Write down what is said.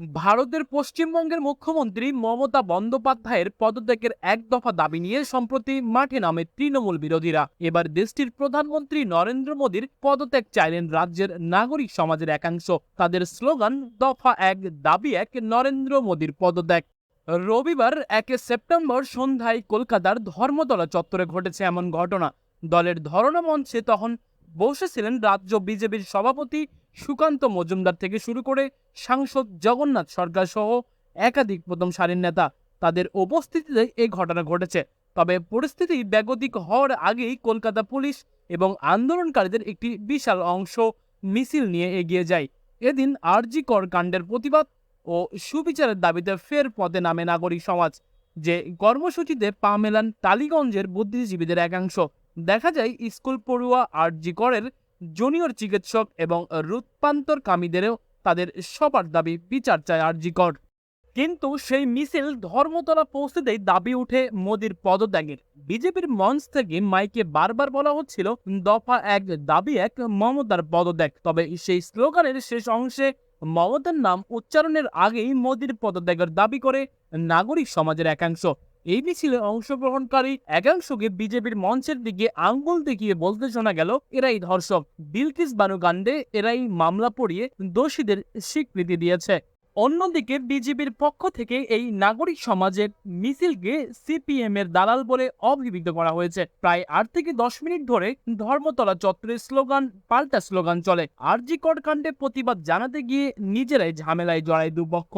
ভারতের পশ্চিমবঙ্গের মুখ্যমন্ত্রী মমতা বন্দ্যোপাধ্যায়ের পদত্যাগের এক দফা দাবি নিয়ে সম্প্রতি মাঠে নামে তৃণমূল বিরোধীরা। এবার দেশটির প্রধানমন্ত্রী নরেন্দ্র মোদীর পদত্যাগ চাইলেন রাজ্যের নাগরিক সমাজের একাংশ। তাদের স্লোগান, দফা এক, দাবি এক, নরেন্দ্র মোদীর পদত্যাগ। রবিবার একে সেপ্টেম্বর সন্ধ্যায় কলকাতার ধর্মতলা চত্বরে ঘটেছে এমন ঘটনা। দলের ধরনা মঞ্চে তখন বসেছিলেন রাজ্য বিজেপির সভাপতি সুকান্ত মজুমদার থেকে শুরু করে সাংসদ জগন্নাথ সরকার সহ একাধিক প্রথম সারির নেতা। তাদের উপস্থিতিতে এই ঘটনা ঘটেছে। তবে পরিস্থিতি ব্যাগতিক হওয়ার আগেই কলকাতা পুলিশ এবং আন্দোলনকারীদের একটি বিশাল অংশ মিছিল নিয়ে এগিয়ে যায়। এদিন আরজি কর কাণ্ডের প্রতিবাদ ও সুবিচারের দাবিতে ফের পদে নামে নাগরিক সমাজ, যে কর্মসূচিতে পা মেলান টালিগঞ্জের বুদ্ধিজীবীদের একাংশ। দেখা যায় স্কুল পড়ুয়া আরজি করের জুনিয়র চিকিৎসক এবং রূপান্তরকামীদেরও তাদের সবার দাবি বিচার চায় আরজি কর কিন্তু সেই মিছিল ধর্মতলা পৌঁছতেই দাবি উঠে মোদির পদত্যাগের। বিজেপির মঞ্চ থেকে মাইকে বারবার বলা হচ্ছিল, দফা এক, দাবি এক, মমতার পদত্যাগ। তবে সেই স্লোগানের শেষ অংশে মমতার নাম উচ্চারণের আগেই মোদির পদত্যাগের দাবি করে নাগরিক সমাজের একাংশ। এই মিছিলে অংশগ্রহণকারী একাংশকে বিজেপির মঞ্চের দিকে আঙ্গুল দেখিয়ে বলতে শোনা গেল, এরাই ধর্ষক। বিলকিস বানু কাণ্ডে এরাই মামলা পড়িয়ে দোষীদের স্বীকৃতি দিয়েছে। অন্যদিকে বিজেপির পক্ষ থেকে এই নাগরিক সমাজের মিছিলকে সিপিএম এর দালাল বলে অভিহিত করা হয়েছে। প্রায় আট থেকে দশ মিনিট ধরে ধর্মতলা চত্বরের স্লোগান, পাল্টা স্লোগান চলে। আরজি কর কাণ্ডে প্রতিবাদ জানাতে গিয়ে নিজেরাই ঝামেলায় জড়ায় দুপক্ষ।